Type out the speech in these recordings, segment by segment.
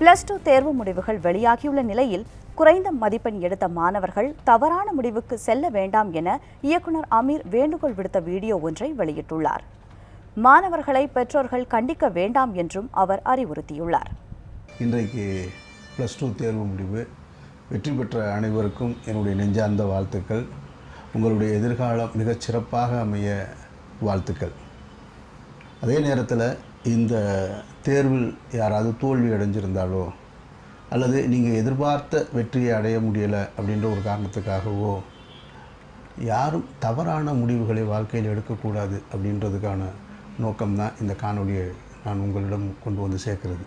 Plus two தேர்வு முடிவுகள் வெளியாகியுள்ள நிலையில் குறைந்த மதிப்பெண் எடுத்த மாணவர்கள் தவறான முடிவுக்கு செல்ல வேண்டாம் என இயக்குனர் அமீர் வேண்டுகோள் விடுத்த வீடியோ ஒன்றை வெளியிட்டுள்ளார். மாணவர்களை பெற்றோர்கள் கண்டிக்க வேண்டாம் என்றும் அவர் அறிவுறுத்தியுள்ளார். இன்றைக்கு ப்ளஸ் டூ தேர்வு முடிவு வெற்றி பெற்ற அனைவருக்கும் என்னுடைய நெஞ்சார்ந்த வாழ்த்துக்கள். உங்களுடைய எதிர்காலம் மிகச் சிறப்பாக அமைய வாழ்த்துக்கள். அதே நேரத்தில் இந்த தேர்வில் யாராவது தோல்வி அடைஞ்சிருந்தாலோ அல்லது நீங்கள் எதிர்பார்த்த வெற்றியை அடைய முடியலை அப்படின்ற ஒரு காரணத்துக்காகவோ யாரும் தவறான முடிவுகளை வாழ்க்கையில் எடுக்கக்கூடாது அப்படின்றதுக்கான நோக்கம்தான் இந்த காணொலியை நான் உங்களிடம் கொண்டு வந்து சேர்க்கிறது.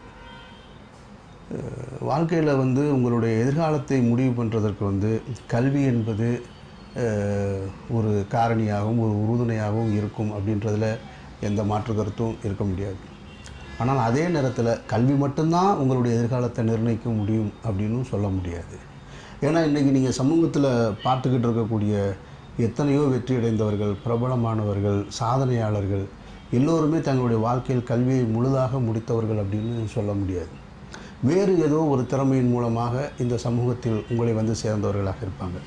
வாழ்க்கையில் வந்து உங்களுடைய எதிர்காலத்தை முடிவு பண்ணுறதற்கு வந்து கல்வி என்பது ஒரு காரணியாகவும் ஒரு உறுதுணையாகவும் இருக்கும் அப்படின்றதில் எந்த மாற்று கருத்தும் இருக்க முடியாது. ஆனால் அதே நேரத்தில் கல்வி மட்டும்தான் உங்களுடைய எதிர்காலத்தை நிர்ணயிக்க முடியும் அப்படின்னும் சொல்ல முடியாது. ஏன்னா இன்றைக்கி நீங்கள் சமூகத்தில் பார்த்துக்கிட்டு இருக்கக்கூடிய எத்தனையோ வெற்றியடைந்தவர்கள் பிரபலமானவர்கள் சாதனையாளர்கள் எல்லோருமே தங்களுடைய வாழ்க்கையில் கல்வியை முழுதாக முடித்தவர்கள் அப்படின்னு சொல்ல முடியாது. வேறு ஏதோ ஒரு திறமையின் மூலமாக இந்த சமூகத்தில் உங்களை வந்து சேர்ந்தவர்களாக இருப்பாங்க.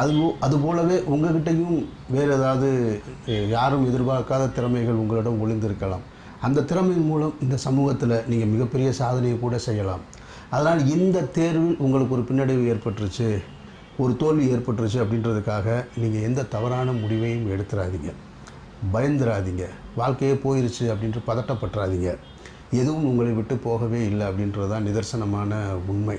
அது அதுபோலவே உங்ககிட்டையும் வேறு ஏதாவது யாரும் எதிர்பார்க்காத திறமைகள் உங்களிடம் ஒளிந்திருக்கலாம். அந்த திறமையின் மூலம் இந்த சமூகத்தில் நீங்கள் மிகப்பெரிய சாதனையை கூட செய்யலாம். அதனால் இந்த தேர்வில் உங்களுக்கு ஒரு பின்னடைவு ஏற்பட்டுருச்சு ஒரு தோல்வி ஏற்பட்டுருச்சு அப்படின்றதுக்காக நீங்கள் எந்த தவறான முடிவையும் எடுத்துடாதீங்க பயந்துராதீங்க வாழ்க்கையே போயிருச்சு அப்படின்ட்டு பதட்டப்பட்டுறாதீங்க. எதுவும் உங்களை விட்டு போகவே இல்லை அப்படின்றது தான் நிதர்சனமான உண்மை.